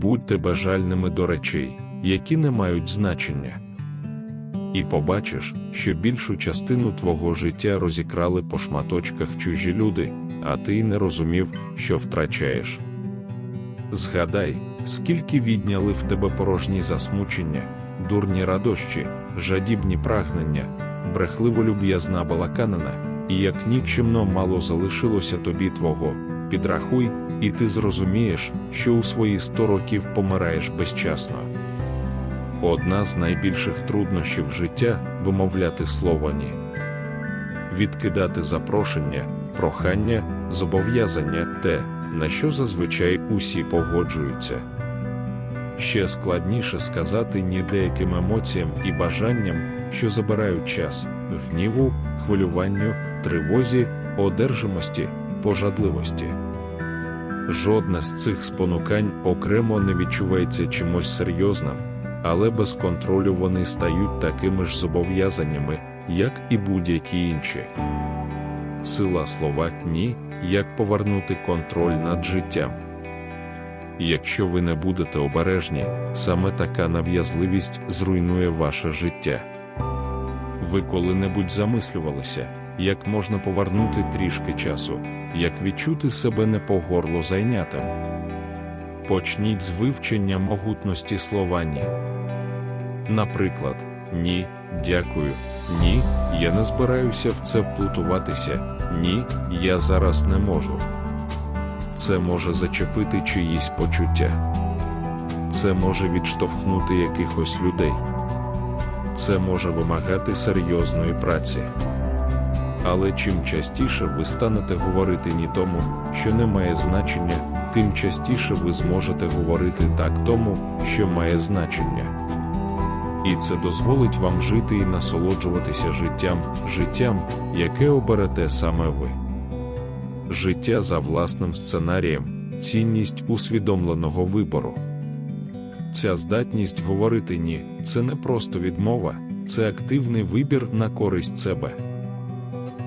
будьте бажальними до речей, які не мають значення. І побачиш, що більшу частину твого життя розікрали по шматочках чужі люди, а ти й не розумів, що втрачаєш. Згадай, скільки відняли в тебе порожні засмучення, дурні радощі, жадібні прагнення, брехливо люб'язна балаканина, і як нікчемно мало залишилося тобі твого, підрахуй, і ти зрозумієш, що у свої сто років помираєш безчасно. Одна з найбільших труднощів життя вимовляти слово ні. Відкидати запрошення, прохання, зобов'язання те, на що зазвичай усі погоджуються. Ще складніше сказати ні деяким емоціям і бажанням, що забирають час, гніву, хвилюванню, тривозі, одержимості, пожадливості. Жодне з цих спонукань окремо не відчувається чимось серйозним, але без контролю вони стають такими ж зобов'язаннями, як і будь-які інші. Сила слова ні, як повернути контроль над життям. Якщо ви не будете обережні, саме така нав'язливість зруйнує ваше життя. Ви коли-небудь замислювалися, як можна повернути трішки часу, як відчути себе не по горло зайнятим. Почніть з вивчення могутності слова «ні». Наприклад, ні, дякую, ні, я не збираюся в це вплутуватися, ні, я зараз не можу. Це може зачепити чиїсь почуття. Це може відштовхнути якихось людей. Це може вимагати серйозної праці. Але чим частіше ви станете говорити ні тому, що не має значення, тим частіше ви зможете говорити так тому, що має значення. І це дозволить вам жити і насолоджуватися життям, життям, яке оберете саме ви. Життя за власним сценарієм, цінність усвідомленого вибору. Ця здатність говорити ні, це не просто відмова, це активний вибір на користь себе.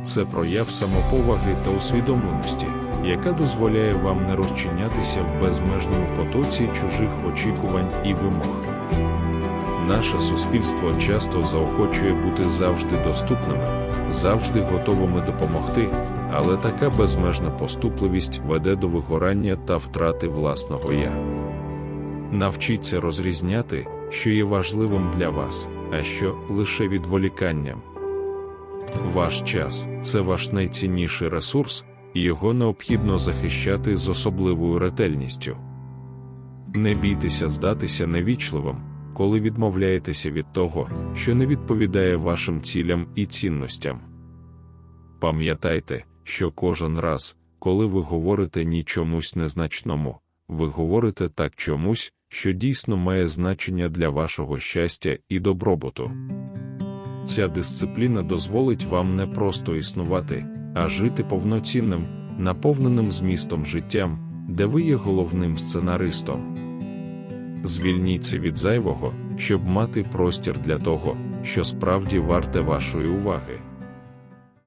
Це прояв самоповаги та усвідомленості, яка дозволяє вам не розчинятися в безмежному потоці чужих очікувань і вимог. Наше суспільство часто заохочує бути завжди доступними, завжди готовими допомогти, але така безмежна поступливість веде до вигорання та втрати власного я. Навчіться розрізняти, що є важливим для вас, а що лише відволіканням. Ваш час це ваш найцінніший ресурс, і його необхідно захищати з особливою ретельністю. Не бійтеся здатися невічливим, коли відмовляєтеся від того, що не відповідає вашим цілям і цінностям. Пам'ятайте, що кожен раз, коли ви говорите ні чомусь незначному, ви говорите так чомусь, що дійсно має значення для вашого щастя і добробуту. Ця дисципліна дозволить вам не просто існувати, а жити повноцінним, наповненим змістом життям, де ви є головним сценаристом. Звільніться від зайвого, щоб мати простір для того, що справді варте вашої уваги.